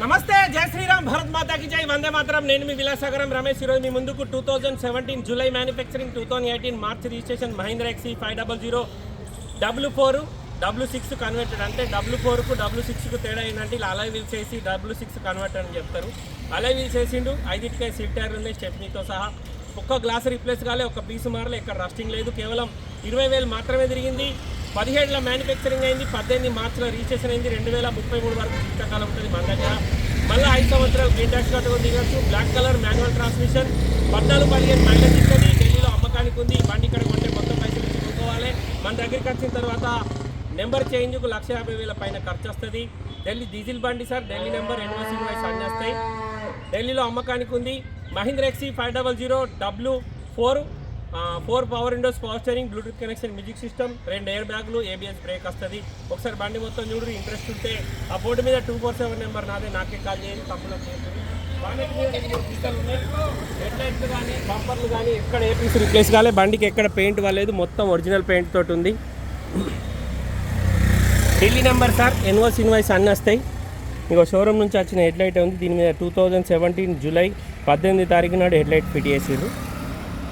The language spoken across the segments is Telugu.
నమస్తే జై శ్రీరామ్ భారత్ మాతాకి జై. వందే మాత్రం. నేను మీ విలాసాగరం రమేష్. ఈరోజు మీ ముందుకు two thousand seventeen July manufacturing two thousand eighteen March registration Mahindra XE five double zero W four W six converted అంటే డబ్ల్యూ ఫోర్కు డబ్ల్యూ సిక్స్కు తేడా ఏంటంటే ఇలా అలై వీల్స్ వేసి డబ్ల్యూ సిక్స్ కన్వర్ట్ అని చెప్తారు. అలై వీల్స్ వేసిండు ఐదింటికాయ సీట్ టైర్ ఉంది స్టెప్నీతో సహా. ఒక్క గ్లాస్ రీప్లేస్ కాలే ఒక్క పీసు మారలే ఇక్కడ రస్టింగ్ లేదు. కేవలం ఇరవై వేలు మాత్రమే తిరిగింది. పదిహేడులో మ్యానుఫ్యాక్చరింగ్ అయింది పద్దెనిమిది మార్చిలో రిజిస్ట్రేషన్ అయింది రెండు వేల ముప్పై మూడు వరకు జీవితకాలం ఉంటుంది మన దగ్గర. మళ్ళీ ఐదు సంవత్సరాలు గ్రీన్ ట్యాక్స్ కట్టుకుని దిగచ్చు. బ్లాక్ కలర్ మాన్యువల్ ట్రాన్స్మిషన్ పద్నాలుగు పదిహేను మైలేజ్ ఇస్తుంది ఢిల్లీలో అమ్మకానికి ఉంది. బండి ఇక్కడ కొంటే మొత్తం పైసలు ఇచ్చి కొనుక్కోవాలి. మన దగ్గరికి వచ్చిన తర్వాత నెంబర్ చేంజ్కు లక్ష యాభై వేల పైన ఖర్చు వస్తుంది. ఢిల్లీ డీజిల్ బండి సార్ ఢిల్లీ నెంబర్ ఎన్ఓసి వైస్ అన్నీ వస్తాయి ఢిల్లీలో అమ్మకానికి ఉంది. Mahindra XUV five double zero W four four power windows power steering Bluetooth connection music system రెండు ఎయిర్ బ్యాగ్లు ఏబిఎస్ బ్రేక్ వస్తుంది. ఒకసారి బండి మొత్తం చూడు ఇంట్రెస్ట్ ఉంటే ఆ బోర్డు మీద టూ ఫోర్ సెవెన్ నెంబర్ నాదే నాకే కాల్ చేయండి తప్పులో చేయండి కానీ బంపర్లు కానీ ఎక్కడ ఏ పీస్ రిప్లేస్ కాలే బండికి ఎక్కడ పెయింట్ వాలేదు మొత్తం ఒరిజినల్ పెయింట్ తోటి ఉంది. Delhi number sir NOC invoice అన్నీ వస్తాయి. ఇంకో షోరూమ్ నుంచి వచ్చిన హెడ్ లైట్ ఉంది దీని మీద టూ థౌజండ్ సెవెంటీన్ జూలై పద్దెనిమిది తారీఖు నాడు హెడ్ లైట్ ఫిట్ చేసారు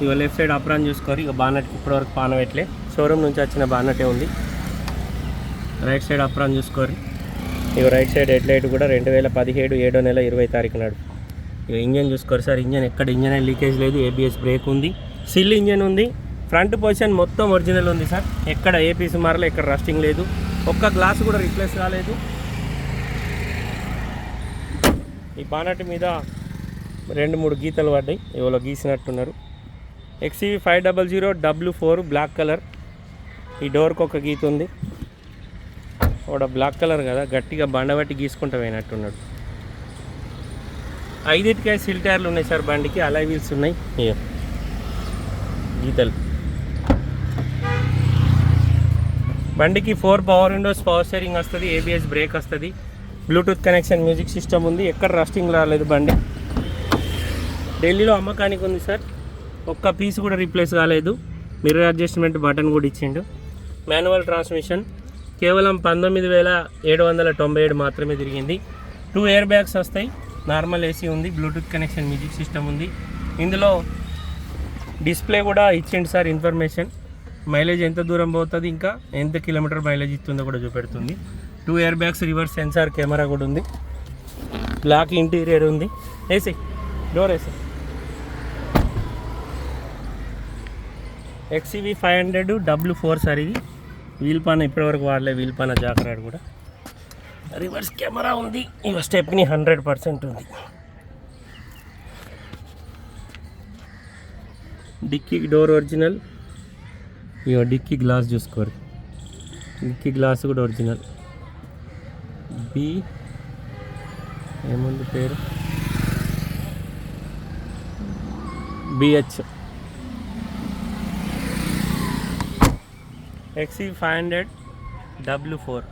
ఇక లెఫ్ట్ సైడ్ అప్రాన్ చూసుకోరు. ఇక బానట్ ఇప్పటివరకు పానవెట్లే షోరూమ్ నుంచి వచ్చిన బానటే ఉంది. రైట్ సైడ్ అప్రాన్ చూసుకోరు. ఇక రైట్ సైడ్ హెడ్ లైట్ కూడా రెండు వేల పదిహేడు ఏడో నెల ఇరవై తారీఖు నాడు. ఇక ఇంజన్ చూసుకోరు. సార్ ఇంజన్ ఎక్కడ? ఇంజన్ లీకేజ్ లేదు. ఏబిఎస్ బ్రేక్ ఉంది. సిల్ ఇంజన్ ఉంది. ఫ్రంట్ పొజిషన్ మొత్తం ఒరిజినల్ ఉంది సార్. ఎక్కడ ఏ పీస్ మారలే ఎక్కడ రస్టింగ్ లేదు. ఒక్క గ్లాస్ కూడా రీప్లేస్ కాలేదు. ఈ బానట్ మీద రెండు మూడు గీతలు పడ్డాయి. ఎవరో గీసినట్టున్నారు. XUV five double zero W four black colour ఈ డోర్కి ఒక గీత ఉంది. ఒక బ్లాక్ కలర్ కదా గట్టిగా బండబట్టి గీసుకుంటూ పోయినట్టున్నాడు. ఐదింటికాయ సిల్ టైర్లు ఉన్నాయి సార్ బండికి అలై వీల్స్ ఉన్నాయి. గీతలు. బండికి four power windows power steering వస్తుంది ఏబిఎస్ బ్రేక్ వస్తుంది. బ్లూటూత్ కనెక్షన్ మ్యూజిక్ సిస్టమ్ ఉంది. ఎక్కడ రస్టింగ్ రాలేదు బండి. ఢిల్లీలో అమ్మకానికి ఉంది సార్. ఒక్క పీస్ కూడా రీప్లేస్ కాలేదు. మిర్రర్ అడ్జస్ట్మెంట్ బటన్ కూడా ఇచ్చిండు. మాన్యువల్ ట్రాన్స్మిషన్ కేవలం పంతొమ్మిది వేల ఏడు వందల తొంభై ఏడు మాత్రమే తిరిగింది. టూ ఎయిర్ బ్యాగ్స్ వస్తాయి. నార్మల్ ఏసీ ఉంది బ్లూటూత్ కనెక్షన్ మ్యూజిక్ సిస్టమ్ ఉంది. ఇందులో డిస్ప్లే కూడా ఇచ్చిండు సార్ ఇన్ఫర్మేషన్. మైలేజ్ ఎంత దూరం పోతుంది ఇంకా ఎంత కిలోమీటర్ మైలేజ్ ఇస్తుందో కూడా చూపెడుతుంది. Two air bags reverse sensor camera కూడా ఉంది. బ్లాక్ ఇంటీరియర్ ఉంది. AC door AC. XUV five hundred W four sir ఇది. వీల్ పాన ఇప్పటివరకు వాడలే వీల్ పాన జాకరాడు కూడా. రివర్స్ కెమెరా ఉంది. ఇవ స్టెప్ని హండ్రెడ్ పర్సెంట్ ఉంది. Dickey door original. ఇక డిక్కీ గ్లాస్ చూసుకోరు. డిక్కీ గ్లాస్ కూడా ఒరిజినల్. బి ఏముంది పేరు? BH XUV five hundred W four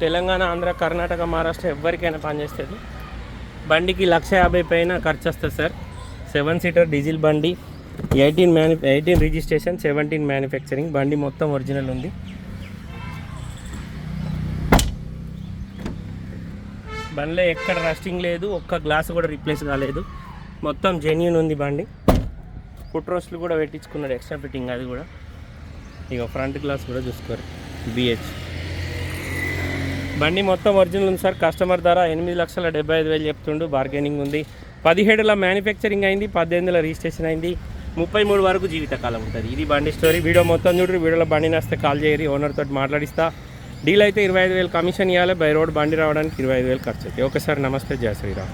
Telangana Andhra Karnataka Maharashtra ఎవరికైనా పనిచేస్తుంది బండికి లక్ష యాభై పైన ఖర్చు వస్తుంది సార్. సెవెన్ సీటర్ డీజిల్ బండి eighteen man eighteen registration seventeen manufacturing బండి మొత్తం ఒరిజినల్ ఉంది. బండిలో ఎక్కడ రస్టింగ్ లేదు ఒక్క గ్లాస్ కూడా రీప్లేస్ కాలేదు. మొత్తం జెన్యున్ ఉంది బండి. ఫుట్ రోస్ట్లు కూడా పెట్టించుకున్నాడు ఎక్స్ట్రా ఫిట్టింగ్ అది కూడా. ఇక ఫ్రంట్ గ్లాస్ కూడా చూసుకోరు. బిహెచ్ బండి మొత్తం ఒరిజినల్ ఉంది సార్. కస్టమర్ ధర ఎనిమిది లక్షల డెబ్బై ఐదు వేలు చెప్తుండు. బార్గెనింగ్ ఉంది. పదిహేడుల మ్యానుఫ్యాక్చరింగ్ అయింది పద్దెనిమిదిలో రిజిస్ట్రేషన్ అయింది. ముప్పై మూడు వరకు జీవితకాలం ఉంటుంది. ఇది బండి స్టోరీ. వీడియో మొత్తం చూడరు వీడియోలో బండి నస్తే కాల్ చేయరి ఓనర్ తోటి మాట్లాడిస్తా. డీల్ అయితే ఇరవై ఐదు వేలు కమిషన్ ఇవ్వాలి బై రోడ్ బండి రావడానికి ఇరవై ఐదు వేలు ఖర్చు అవుతాయి. ఓకే సార్ నమస్తే. జయ శ్రీరామ్.